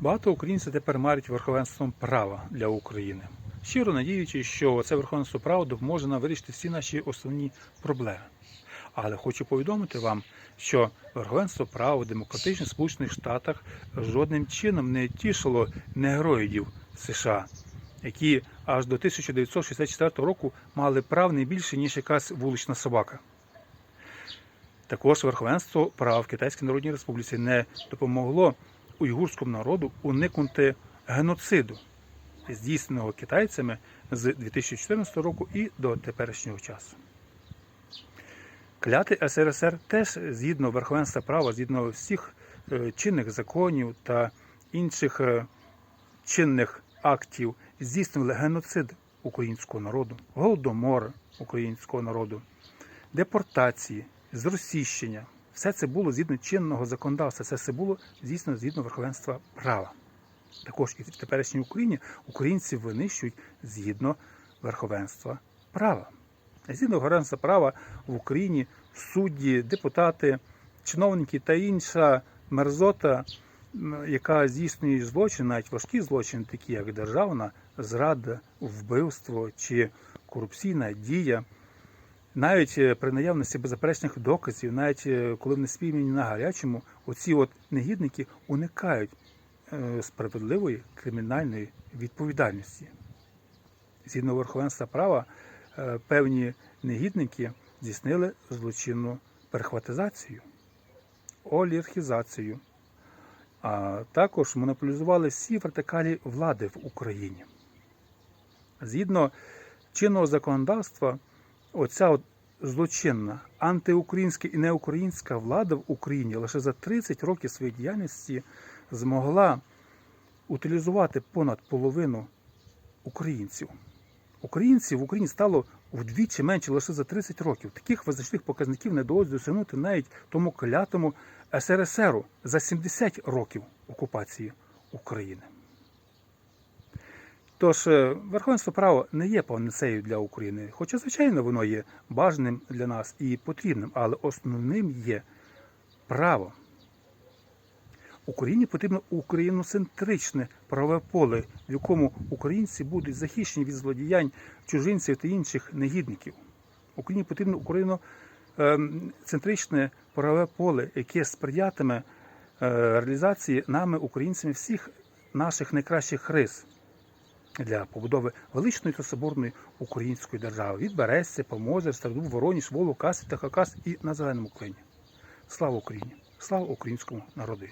Багато українців тепер марять верховенством права для України, щиро надіючись, що це верховенство права допоможе нам вирішити всі наші основні проблеми. Але хочу повідомити вам, що верховенство права в демократичних Сполучених Штатах жодним чином не тішило негроїдів США, які аж до 1964 року мали прав не більше, ніж якась вулична собака. Також верховенство прав в Китайській Народній Республіці не допомогло уйгурському народу уникнути геноциду, здійсненого китайцями з 2014 року і до теперішнього часу. Клятий СРСР теж згідно верховенства права, згідно всіх е, чинних законів та інших е, чинних актів, здійснювали геноцид українського народу, голодомор українського народу, депортації, зросіщення. Все це було згідно чинного законодавства, це все було здійснено згідно верховенства права. Також і в теперішній Україні українці винищують згідно верховенства права. Згідно верховенства права в Україні судді, депутати, чиновники та інша мерзота, яка здійснює злочин, навіть важкі злочини, такі як державна зрада, вбивство чи корупційна дія, навіть е, при наявності беззаперечних доказів, навіть е, коли вони спіймані на гарячому, оці от негідники уникають е, справедливої кримінальної відповідальності. Згідно верховенства права, певні негідники здійснили злочинну перехватизацію, олігархізацію, а також монополізували всі вертикалі влади в Україні. Згідно чинного законодавства, оця от злочинна антиукраїнська і неукраїнська влада в Україні лише за 30 років своєї діяльності змогла утилізувати понад половину українців. Українців в Україні стало вдвічі менше лише за 30 років. Таких визначних показників не вдалося досягнути навіть тому клятому СРСРу за 70 років окупації України. Тож е, верховенство права не є панацеєю для України, хоча, звичайно, воно є бажаним для нас і потрібним, але основним є право. Україні потрібно україноцентричне правове поле, в якому українці будуть захищені від злодіянь чужинців та інших негідників. Україні потрібно україноцентричне правове поле, яке сприятиме е, реалізації нами, українцями, всіх наших найкращих рис для побудови величної та соборної української держави від Березця, Помозер, Стародуб, Вороніж, Волу, Каси, та Хакас і на зеленому клині. Слава Україні! Слава українському народу!